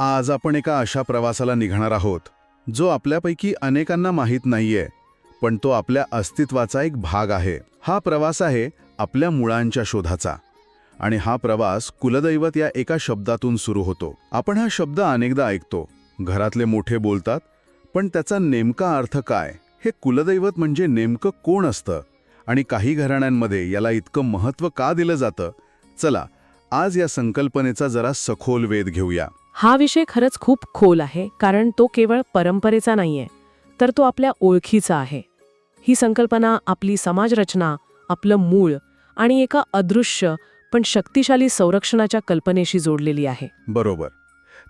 आज आपण एका अशा प्रवासाला निघणार आहोत जो आपल्यापैकी अनेकांना माहीत नाहीये पण तो आपल्या अस्तित्वाचा एक भाग आहे. हा प्रवास आहे आपल्या मुळांच्या शोधाचा. आणि हा प्रवास कुलदैवत या एका शब्दातून सुरू होतो. आपण हा शब्द अनेकदा ऐकतो. घरातले मोठे बोलतात पण त्याचा नेमका अर्थ काय? हे कुलदैवत म्हणजे नेमकं कोण असतं? आणि काही घराण्यांमध्ये याला इतकं महत्त्व का दिलं जातं? चला आज या संकल्पनेचा जरा सखोल वेध घेऊया. हा विषय खरंच खूप खोल आहे कारण तो केवळ परंपरेचा नाहीये तर तो आपल्या ओळखीचा आहे. ही संकल्पना आपली समाजरचना आपलं मूळ आणि एका अदृश्य पण शक्तिशाली संरक्षणाच्या कल्पनेशी जोडलेली आहे. बरोबर.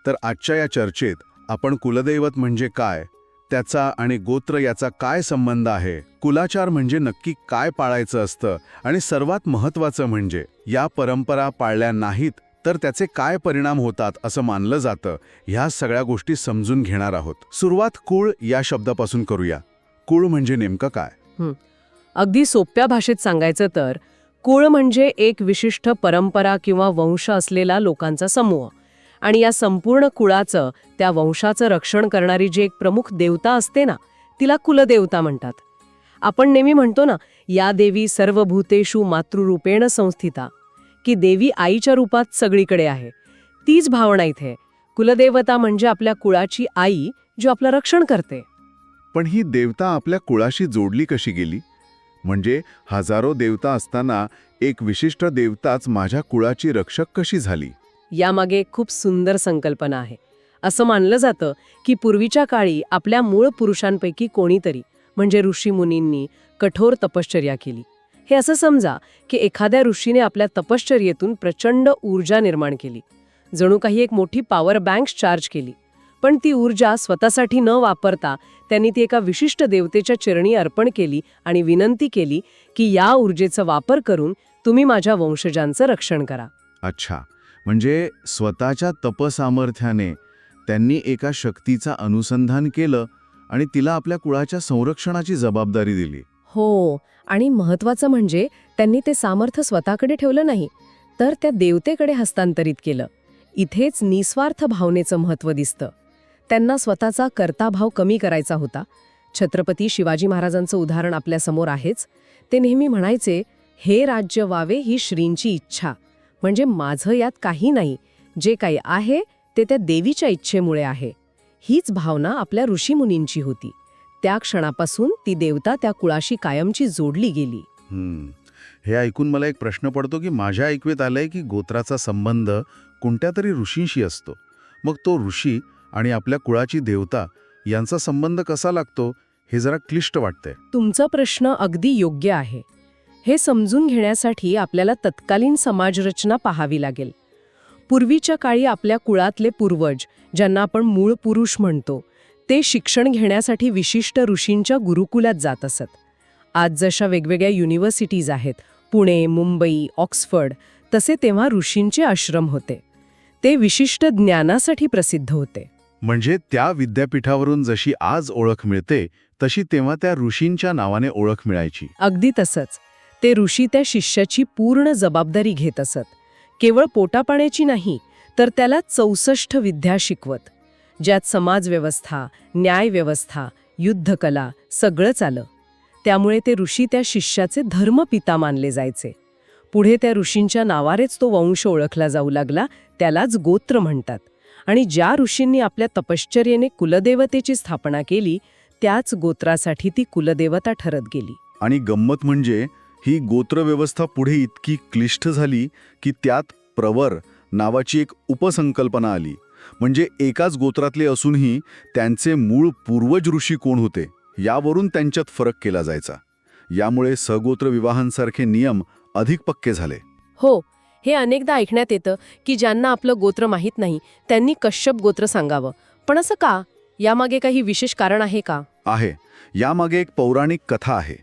तर आजच्या या चर्चेत आपण कुलदैवत म्हणजे काय त्याचा आणि गोत्र याचा काय संबंध आहे कुलाचार म्हणजे नक्की काय पाळायचं असतं आणि सर्वात महत्त्वाचं म्हणजे या परंपरा पाळल्या नाहीत तर त्याचे काय परिणाम होतात असं मानलं जातं ह्या सगळ्या गोष्टी समजून घेणार आहोत. सुरुवात कुळ या शब्दापासून करूया. कुळ म्हणजे नेमकं काय? अगदी सोप्या भाषेत सांगायचं तर कुळ म्हणजे एक विशिष्ट परंपरा किंवा वंश असलेला लोकांचा समूह. आणि या संपूर्ण कुळाचं त्या वंशाचं रक्षण करणारी जी एक प्रमुख देवता असते ना तिला कुलदेवता म्हणतात. आपण नेहमी म्हणतो ना या देवी सर्व भूतेषु मातृरूपेण संस्थिता. की देवी आईच्या रूपात सगळीकडे आहे. तीच भावना इथे. कुलदेवता म्हणजे आपल्या कुळाची आई जो आपलं रक्षण करते. पण ही देवता आपल्या कुळाशी जोडली कशी गेली? म्हणजे हजारो देवता असताना एक विशिष्ट देवताच माझ्या कुळाची रक्षक कशी झाली? यामागे खूप सुंदर संकल्पना आहे. असं मानलं जातं की पूर्वीच्या काळी आपल्या मूळ पुरुषांपैकी कोणीतरी म्हणजे ऋषीमुनींनी कठोर तपश्चर्या केली. हे असं समजा की एखाद्या ऋषीने आपल्या तपश्चर्येतून प्रचंड ऊर्जा निर्माण केली. जणू काही एक मोठी पॉवर बँक चार्ज केली. पण ती ऊर्जा स्वतःसाठी न वापरता त्यांनी ती एका विशिष्ट देवतेच्या चरणी अर्पण केली आणि विनंती केली की या ऊर्जेचा वापर करून तुम्ही माझ्या वंशजांचं रक्षण करा. अच्छा. म्हणजे स्वतःच्या तपसामर्थ्याने त्यांनी एका शक्तीचा अनुसंधान केलं आणि तिला आपल्या कुळाच्या संरक्षणाची जबाबदारी दिली. हो आणि महत्वाचं म्हणजे त्यांनी ते सामर्थ्य स्वतःकडे ठेवलं नाही तर त्या देवतेकडे हस्तांतरित केलं. इथेच निस्वार्थ भावनेचं महत्त्व दिसतं. त्यांना स्वतःचा कर्ताभाव कमी करायचा होता. छत्रपती शिवाजी महाराजांचं उदाहरण आपल्यासमोर आहेच. ते नेहमी म्हणायचे हे राज्य व्हावे ही श्रींची इच्छा. म्हणजे माझं यात काही नाही. जे काही आहे ते त्या देवीच्या इच्छेमुळे आहे. हीच भावना आपल्या ऋषीमुनींची होती. त्या क्षणापासून ती देवता त्या कुळाशी कायमची जोडली गेली. हे ऐकून मला एक प्रश्न पडतो की माझ्या ऐकवेत आलंय की गोत्राचा संबंध कोणत्या तरी ऋषींशी असतो. मग तो ऋषी आणि आपल्या कुळाची देवता यांचा संबंध कसा लागतो हे जरा क्लिष्ट वाटतंय. तुमचा प्रश्न अगदी योग्य आहे. हे समजून घेण्यासाठी आपल्याला तत्कालीन समाजरचना पाहावी लागेल. पूर्वीच्या काळी आपल्या कुळातले पूर्वज ज्यांना आपण मूळ पुरुष म्हणतो ते शिक्षण घेण्यासाठी विशिष्ट ऋषींच्या गुरुकुलात जात असत. आज जशा वेगवेगळ्या युनिव्हर्सिटीज आहेत पुणे मुंबई ऑक्सफर्ड तसे तेव्हा ऋषींचे आश्रम होते. ते विशिष्ट ज्ञानासाठी प्रसिद्ध होते. म्हणजे त्या विद्यापीठावरून जशी आज ओळख मिळते तशी तेव्हा त्या ऋषींच्या नावाने ओळख मिळायची. अगदी तसंच. ते ऋषी त्या शिष्याची पूर्ण जबाबदारी घेत असत. केवळ पोटापाण्याची नाही तर त्याला चौसष्ट विद्या शिकवत. ज्यात समाजव्यवस्था न्यायव्यवस्था युद्धकला सगळंच आलं. त्यामुळे ते ऋषी त्या शिष्याचे धर्मपिता मानले जायचे. पुढे त्या ऋषींच्या नावारेच तो वंश ओळखला जाऊ लागला त्यालाच गोत्र म्हणतात. आणि ज्या ऋषींनी आपल्या तपश्चर्येने कुलदेवतेची स्थापना केली त्याच गोत्रासाठी ती कुलदेवता ठरत गेली. आणि गंमत म्हणजे ही गोत्रव्यवस्था पुढे इतकी क्लिष्ट झाली की त्यात प्रवर नावाची एक उपसंकल्पना आली. म्हणजे एकाच गोत्रातले असूनही त्यांचे मूळ पूर्वज ऋषी कोण होते यावरून त्यांच्यात फरक केला जायचा. यामुळे सगोत्र विवाहांसारखे नियम अधिक पक्के झाले. हो हे अनेकदा ऐकण्यात येतं की ज्यांना आपलं गोत्र माहीत नाही त्यांनी कश्यप गोत्र सांगावं. पण असं का? यामागे काही विशेष कारण आहे का? आहे. यामागे एक पौराणिक कथा आहे.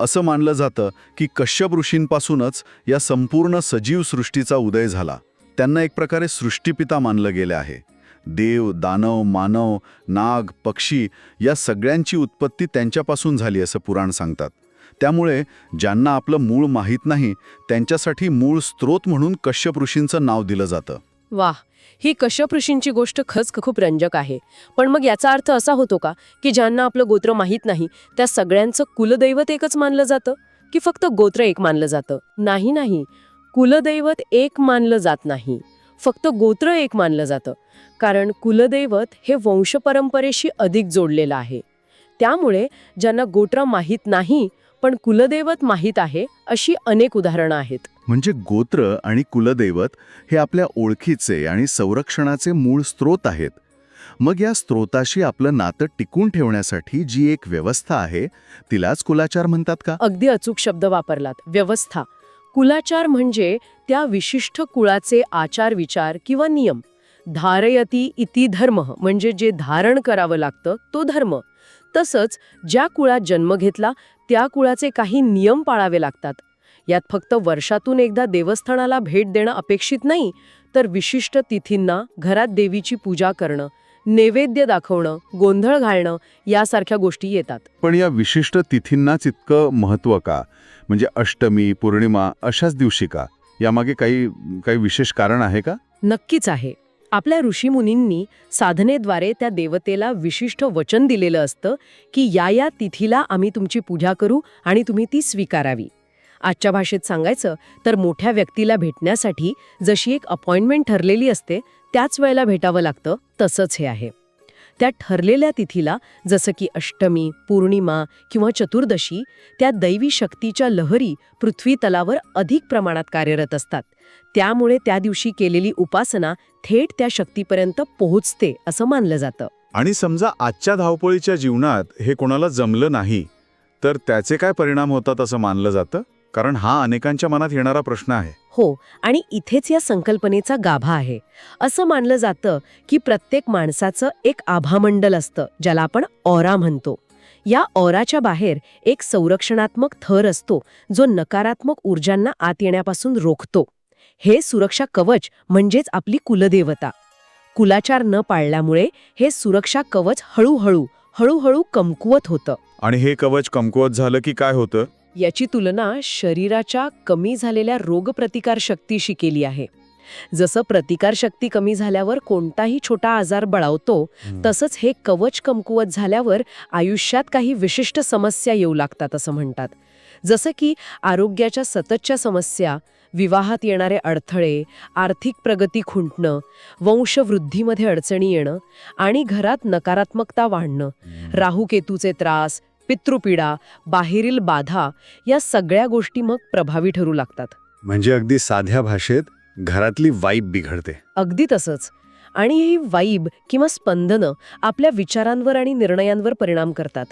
असं मानलं जातं की कश्यप ऋषींपासूनच या संपूर्ण सजीव सृष्टीचा उदय झाला. त्यांना एक प्रकारे सृष्टीपिता मानलं गेलं आहे. देव दानव मानव नाग पक्षी या सगळ्यांची उत्पत्ती त्यांच्यापासून झाली असं पुराण सांगतात. त्यामुळे ज्यांना आपलं मूळ माहीत नाही त्यांच्यासाठी मूळ स्रोत म्हणून कश्यप ऋषींचं नाव दिलं जातं. वाह! ही कश्यप ऋषींची गोष्ट खच खूप रंजक आहे. पण मग याचा अर्थ असा होतो का की ज्यांना आपलं गोत्र माहीत नाही त्या सगळ्यांचं कुलदैवत एकच मानलं जातं? की फक्त गोत्र एक मानलं जातं? नाही नाही. कुलदैवत एक मानलं जात नाही. फक्त गोत्र एक मानलं जातं. कारण कुलदैवत हे वंशपरंपरेशी अधिक जोडलेलं आहे. त्यामुळे ज्यांना गोत्र माहीत नाही पण कुलदैवत माहीत आहे अशी अनेक उदाहरणं आहेत. म्हणजे गोत्र आणि कुलदैवत हे आपल्या ओळखीचे आणि संरक्षणाचे मूळ स्रोत आहेत. मग या स्रोताशी आपलं नातं टिकून ठेवण्यासाठी जी एक व्यवस्था आहे तिलाच कुलाचार म्हणतात का? अगदी अचूक शब्द वापरलात. व्यवस्था. कुलाचार म्हणजे त्या विशिष्ट कुळाचे आचार विचार किंवा नियम. धारयती इति धर्म म्हणजे जे धारण करावं लागतं तो धर्म. तसंच ज्या कुळात जन्म घेतला त्या कुळाचे काही नियम पाळावे लागतात. यात फक्त वर्षातून एकदा देवस्थानाला भेट देणं अपेक्षित नाही तर विशिष्ट तिथींना घरात देवीची पूजा करणं नैवेद्य दाखवणं गोंधळ घालणं यासारख्या गोष्टी येतात. पण या विशिष्ट तिथींनाच इतकं महत्त्व का? म्हणजे अष्टमी पौर्णिमा अशाच दिवशी का? यामागे काही काही विशेष कारण आहे का? नक्कीच आहे. आपल्या ऋषीमुनींनी साधनेद्वारे त्या देवतेला विशिष्ट वचन दिलेलं असतं की या या तिथीला आम्ही तुमची पूजा करू आणि तुम्ही ती स्वीकारावी. आजच्या भाषेत सांगायचं तर मोठ्या व्यक्तीला भेटण्यासाठी जशी एक अपॉइंटमेंट ठरलेली असते त्याच वेळेला भेटावं लागतं तसंच हे आहे. त्या ठरलेल्या तिथीला जसं की अष्टमी पौर्णिमा किंवा चतुर्दशी त्या दैवी शक्तीच्या लहरी पृथ्वी तलावर अधिक प्रमाणात कार्यरत असतात. त्यामुळे त्या दिवशी केलेली उपासना थेट त्या शक्तीपर्यंत पोहोचते असं मानलं जातं. आणि समजा आजच्या धावपळीच्या जीवनात हे कोणाला जमलं नाही तर त्याचे काय परिणाम होतात असं मानलं जातं? कारण हा अनेकांच्या मनात येणारा प्रश्न आहे. हो आणि इथेच या संकल्पनेचा गाभा आहे. असं मानलं जातं की प्रत्येक माणसाचं एक आभामंडल असतं ज्याला आपण ऑरा म्हणतो. या ऑराच्या बाहेर एक संरक्षणात्मक थर असतो जो नकारात्मक ऊर्जांना आत येण्यापासून रोखतो. हे सुरक्षा कवच म्हणजेच आपली कुलदेवता. कुलाचार न पाळल्यामुळे हे सुरक्षा कवच हळूहळू हळूहळू कमकुवत होतं. आणि हे कवच कमकुवत झालं की काय होतं? याची तुलना शरीराच्या कमी झालेल्या रोगप्रतिकार शक्तीशी केली आहे. जसं प्रतिकारशक्ती कमी झाल्यावर कोणताही छोटा आजार बळावतो तसंच हे कवच कमकुवत झाल्यावर आयुष्यात काही विशिष्ट समस्या येऊ लागतात असं म्हणतात. जसं की आरोग्याच्या सततच्या समस्या विवाहात येणारे अडथळे आर्थिक प्रगती खुंटणं वंशवृद्धीमध्ये अडचणी येणं आणि घरात नकारात्मकता वाढणं. राहुकेतूचे त्रास पितृपीडा बाहेरील बाधा या सगळ्या गोष्टी मग प्रभावी ठरू लागतात. म्हणजे अगदी साध्या भाषेत घरातली वाईब बिघडते. अगदी तसंच. आणि ही वाईब किंवा स्पंदनं आपल्या विचारांवर आणि निर्णयांवर परिणाम करतात.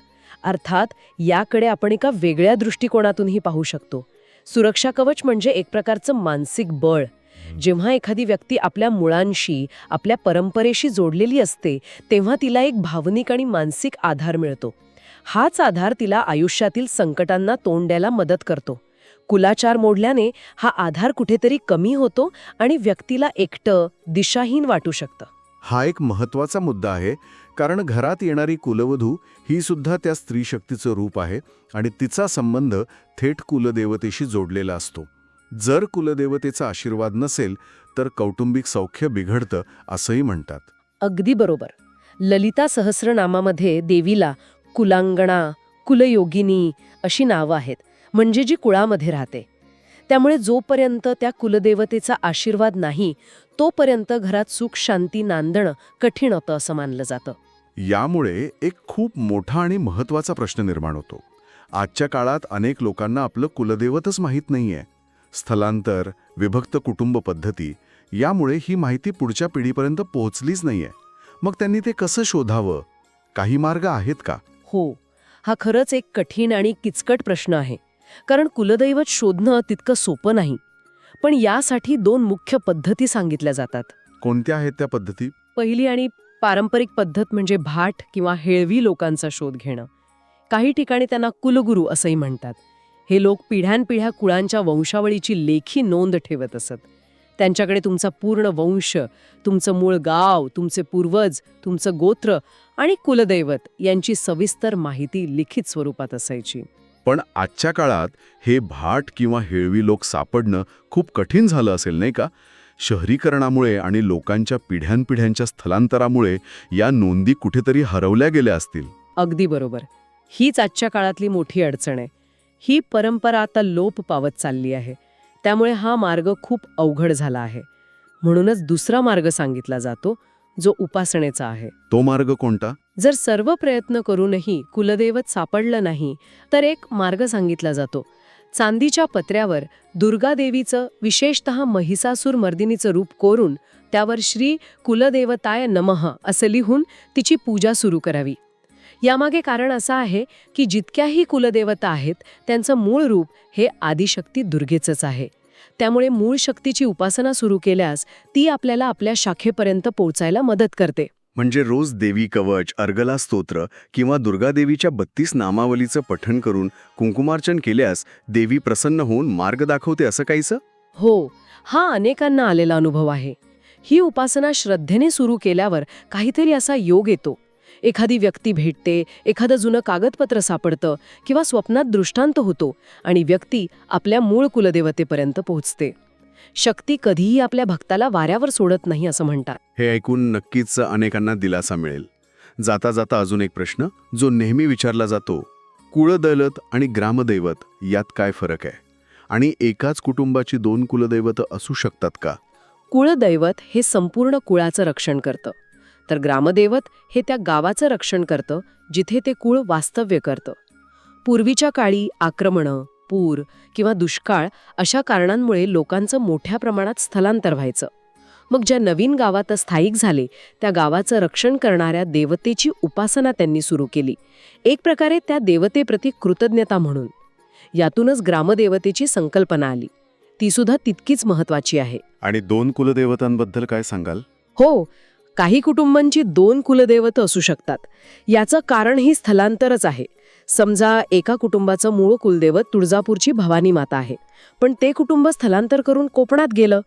अर्थात याकडे आपण एका वेगळ्या दृष्टिकोनातूनही पाहू शकतो. सुरक्षा कवच म्हणजे एक प्रकारचं मानसिक बळ. जेव्हा एखादी व्यक्ती आपल्या मुळांशी आपल्या परंपरेशी जोडलेली असते तेव्हा तिला एक भावनिक आणि मानसिक आधार मिळतो. हाच आधार तिला आयुष्यातील संकटांना तोंड द्यायला मदत करतो. कुलाचार मोडल्याने हा आधार कुठेतरी कमी होतो आणि व्यक्तीला एकटं दिशाहीन वाटू शकतं. हा एक महत्त्वाचा मुद्दा आहे कारण घरात येणारी कुलवधू ही सुद्धा त्या स्त्री शक्तीचं रूप आहे आणि तिचा संबंध थेट कुलदेवतेशी जोडलेला असतो. जर कुलदेवतेचा आशीर्वाद नसेल तर कौटुंबिक सौख्य बिघडतं असंही म्हणतात. अगदी बरोबर. ललिता सहस्रनामामध्ये देवीला कुलांगणा कुलयोगिनी अशी नावं आहेत. म्हणजे जी कुळामध्ये राहते. त्यामुळे जोपर्यंत त्या कुलदेवतेचा आशीर्वाद नाही तोपर्यंत घरात सुख शांती नांदणं कठीण होतं असं मानलं जातं. यामुळे एक खूप मोठा आणि महत्त्वाचा प्रश्न निर्माण होतो. आजच्या काळात अनेक लोकांना आपलं कुलदैवतच माहीत नाहीये. स्थलांतर विभक्त कुटुंब पद्धती यामुळे ही माहिती पुढच्या पिढीपर्यंत पोहोचलीच नाहीये. मग त्यांनी ते कसं शोधावं? काही मार्ग आहेत का? हो हा खरंच एक कठीण आणि किचकट प्रश्न आहे. कारण कुलदैवत शोधणं तितकं सोपं नाही. पण यासाठी दोन मुख्य पद्धती सांगितल्या जातात. कोणत्या आहेत त्या पद्धती? पहिली आणि पारंपरिक पद्धत म्हणजे भाट किंवा हेळवी लोकांचा शोध घेणं. काही ठिकाणी त्यांना कुलगुरू असंही म्हणतात. हे लोक पिढ्यानपिढ्या कुळांच्या वंशावळीची लेखी नोंद ठेवत असत. त्यांच्याकडे तुमचा पूर्ण वंश तुमचं मूळ गाव तुमचे पूर्वज तुमचं गोत्र आणि कुलदैवत यांची सविस्तर माहिती लिखित स्वरूपात असायची. पण आजच्या काळात हे भाट किंवा हेळवी लोक सापडणं खूप कठीण झालं असेल नाही का? शहरीकरणामुळे आणि लोकांच्या पिढ्यानपिढ्यांच्या स्थलांतरामुळे या नोंदी कुठेतरी हरवल्या गेल्या असतील. अगदी बरोबर. हीच आजच्या काळातली मोठी अडचण आहे. ही परंपरा आता लोप पावत चालली आहे. त्यामुळे हा मार्ग खूप अवघड झाला आहे. म्हणूनच दुसरा मार्ग सांगितला जातो जो उपासनेचा आहे. तो मार्ग कोणता? जर सर्व प्रयत्न करूनही कुलदैवत सापडलं नाही तर एक मार्ग सांगितला जातो. चांदीच्या पत्र्यावर दुर्गादेवीचं विशेषत महिषासूर मर्दिनीचं रूप कोरून त्यावर श्री कुलदेवताय नमः असं लिहून तिची पूजा सुरू करावी. यामागे कारण असं आहे की जितक्याही कुलदेवता आहेत त्यांचं मूळ रूप हे आदिशक्ती दुर्गेचंच आहे. त्यामुळे मूळ शक्तीची उपासना सुरू केल्यास ती आपल्याला आपल्या शाखेपर्यंत पोहोचायला मदत करते. म्हणजे रोज देवी कवच अर्गला स्तोत्र किंवा दुर्गादेवीच्या बत्तीस नामावलीचं पठण करून कुंकुमार्चन केल्यास देवी प्रसन्न होऊन मार्ग दाखवते असं काहीसं? हो हा अनेकांना आलेला अनुभव आहे. ही उपासना श्रद्धेने सुरू केल्यावर काहीतरी असा योग येतो. एखादी व्यक्ती भेटते एखादं जुनं कागदपत्र सापडतं किंवा स्वप्नात दृष्टांत होतो आणि व्यक्ती आपल्या मूळ कुलदेवतेपर्यंत पोहोचते. शक्ती कधीही आपल्या भक्ताला वाऱ्यावर सोडत नाही असं म्हणतात. हे ऐकून नक्कीच अनेकांना दिलासा मिळेल. जाता जाता अजून एक प्रश्न जो नेहमी विचारला जातो कुळदैवत आणि ग्रामदैवत यात काय फरक आहे? आणि एकाच कुटुंबाची दोन कुलदैवत असू शकतात का? कुळदैवत हे संपूर्ण कुळाचं रक्षण करतं. तर ग्रामदैवत हे त्या गावाचं रक्षण करतं जिथे ते कुळ वास्तव्य करतं. पूर्वीच्या काळी आक्रमणं पूर किंवा दुष्काळ अशा कारणांमुळे लोकांचं मोठ्या प्रमाणात स्थलांतर व्हायचं. मग ज्या नवीन गावात स्थायिक झाले त्या गावाचं रक्षण करणाऱ्या देवतेची उपासना त्यांनी सुरू केली. एक प्रकारे त्या देवतेप्रती कृतज्ञता म्हणून. यातूनच ग्रामदेवतेची संकल्पना आली. ती सुद्धा तितकीच महत्वाची आहे. आणि दोन कुलदेवतांबद्दल काय सांगाल? हो काही कुटुंबांची दोन कुलदैवत असू शकतात. याचं कारण ही स्थलांतरच आहे. समजा एका कुटुंबाचं मूळ कुलदैवत तुळजापूरची भवानी माता आहे. पण ते कुटुंब स्थलांतर करून कोकणात गेलं.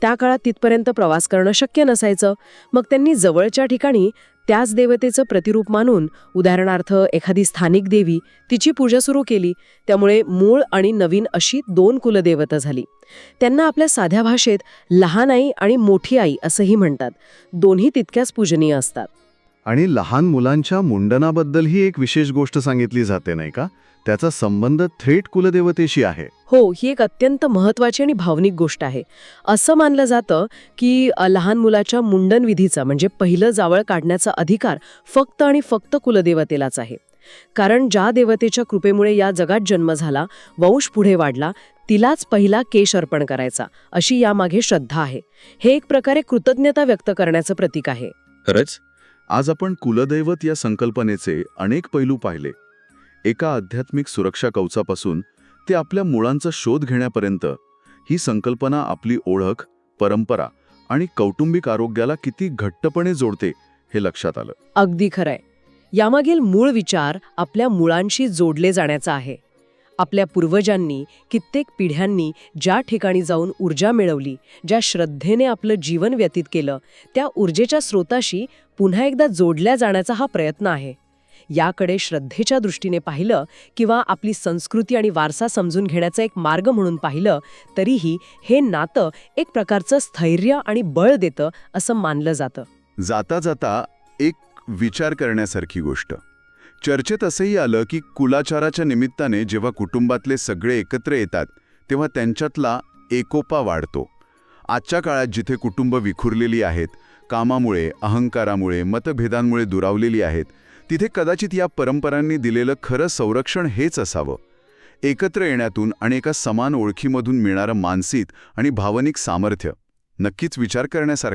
त्या काळात तिथपर्यंत प्रवास करणं शक्य नसायचं. मग त्यांनी जवळच्या ठिकाणी त्याच देवतेचं प्रतिरूप मानून उदाहरणार्थ एखादी स्थानिक देवी तिची पूजा सुरू केली त्यामुळे मूळ आणि नवीन अशी दोन कुलदेवता झाली. त्यांना आपल्या साध्या भाषेत लहान आई आणि मोठी आई असंही म्हणतात. दोन्ही तितक्याच पूजनीय असतात. आणि लहान मुलांच्या मुंडनाबद्दल ही एक विशेष गोष्ट सांगितली जाते नाही का? त्याचा संबंध थेट कुलदेवतेशी आहे. हो ही एक अत्यंत महत्वाची आणि भावनिक गोष्ट आहे. असं मानलं जातं की लहान मुलाच्या मुंडन विधीचा म्हणजे पहिलं जावळ काढण्याचा अधिकार फक्त आणि फक्त कुलदेवतेलाच आहे. कारण ज्या देवतेच्या कृपेमुळे या जगात जन्म झाला वंश पुढे वाढला तिलाच पहिला केश अर्पण करायचा अशी यामागे श्रद्धा आहे. हे एक प्रकारे कृतज्ञता व्यक्त करण्याचं प्रतीक आहे. खरंच? आज आपण कुलदैवत या संकल्पनेचे अनेक पैलू पाहिले. एका आध्यात्मिक सुरक्षा कवचापासून ते आपल्या मुळांचा शोध घेण्यापर्यंत ही संकल्पना आपली ओळख परंपरा आणि कौटुंबिक आरोग्याला किती घट्टपणे जोडते हे लक्षात आलं. अगदी खरंय. यामागील मूळ विचार आपल्या मुळांशी जोडले जाण्याचा आहे. आपल्या पूर्वजांनी कित्येक पिढ्यांनी ज्या ठिकाणी जाऊन ऊर्जा मिळवली ज्या श्रद्धेने आपलं जीवन व्यतीत केलं त्या ऊर्जेच्या स्रोताशी पुन्हा एकदा जोडल्या जाण्याचा हा प्रयत्न आहे. याकडे श्रद्धेच्या दृष्टीने पाहिलं किंवा आपली संस्कृती आणि वारसा समजून घेण्याचा एक मार्ग म्हणून पाहिलं तरीही हे नातं एक प्रकारचं स्थैर्य आणि बळ देतं असं मानलं जातं. जाता जाता एक विचार करण्यासारखी गोष्ट. चर्चेत असंही आलं की कुलाचाराच्या निमित्ताने जेव्हा कुटुंबातले सगळे एकत्र येतात तेव्हा त्यांच्यातला एकोपा वाढतो. आजच्या काळात जिथे कुटुंब विखुरलेली आहेत कामामुळे अहंकारामुळे मतभेदांमुळे दुरावलेली आहेत तिथे कदाचित या परंपरांनी दिलेलं खरं संरक्षण हेच असावं. एकत्र येण्यातून आणि एका समान ओळखीमधून मिळणारं मानसिक आणि भावनिक सामर्थ्य नक्कीच विचार करण्यासारखं